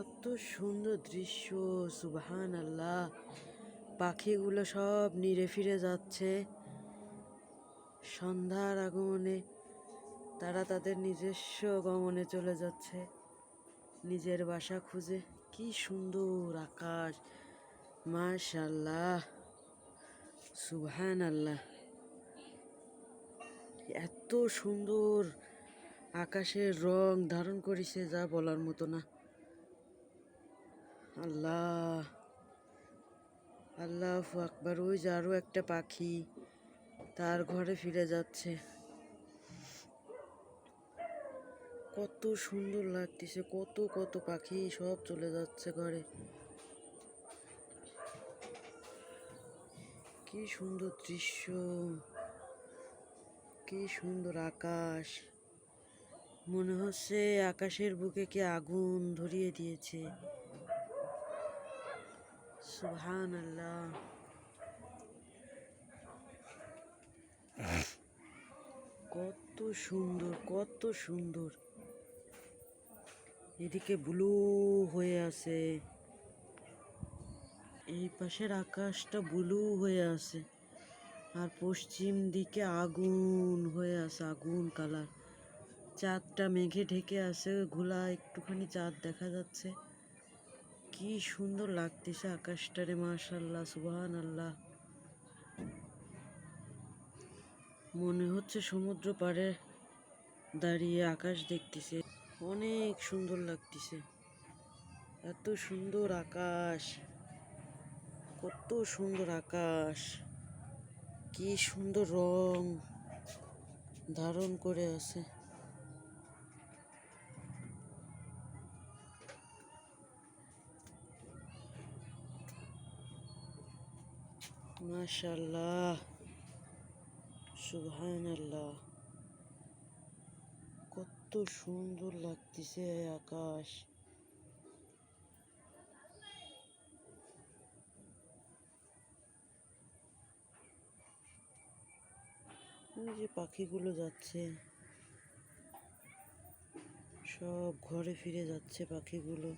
কত সুন্দর দৃশ্য সুবহান আল্লাহ পাখিগুলো সব নিরে ফিরে যাচ্ছে। সন্ধ্যার আগমনে তারা তাদের নিজস্ব গমনে চলে যাচ্ছে। নিজের বাসা খুঁজে কি সুন্দর আকাশ। মাশাল্লাহ সুবহান আল্লাহ এত সুন্দর আকাশের রং ধারণ করেছে যা বলার মতো না। আল্লাহ আল্লাহ আকবার, ওই যে আরও একটা পাখি তার ঘরে ফিরে যাচ্ছে। কত সুন্দর লাগতেছে, কত কত পাখি সব চলে যাচ্ছে ঘরে। কি সুন্দর দৃশ্য, কি সুন্দর আকাশ। মনে হচ্ছে আকাশের বুকে কে আগুন ধরিয়ে দিয়েছে। কত সুন্দর কত সুন্দর। এদিকে ব্লু হয়ে আছে। এই পাশের আকাশটা ব্লু হয়ে আছে। আর পশ্চিম দিকে আগুন হয়ে আছে, আগুন কালার। চাঁদটা মেঘে ঢেকে আছে, ঘোলা একটুখানি চাঁদ দেখা যাচ্ছে। কি সুন্দর লাগতেছে আকাশটারে মাশাল্লাহ সুবহান আল্লাহ মনে হচ্ছে সমুদ্র পাড়ে দাঁড়িয়ে আকাশ দেখতেছে। অনেক সুন্দর লাগতেছে। এত সুন্দর আকাশ। কত সুন্দর আকাশ। কি সুন্দর রং ধারণ করে আছে। মাশাল্লাহ সুবহান কত সুন্দর লাগতেছে আকাশ। যে পাখিগুলো যাচ্ছে। সব ঘরে ফিরে যাচ্ছে পাখিগুলো।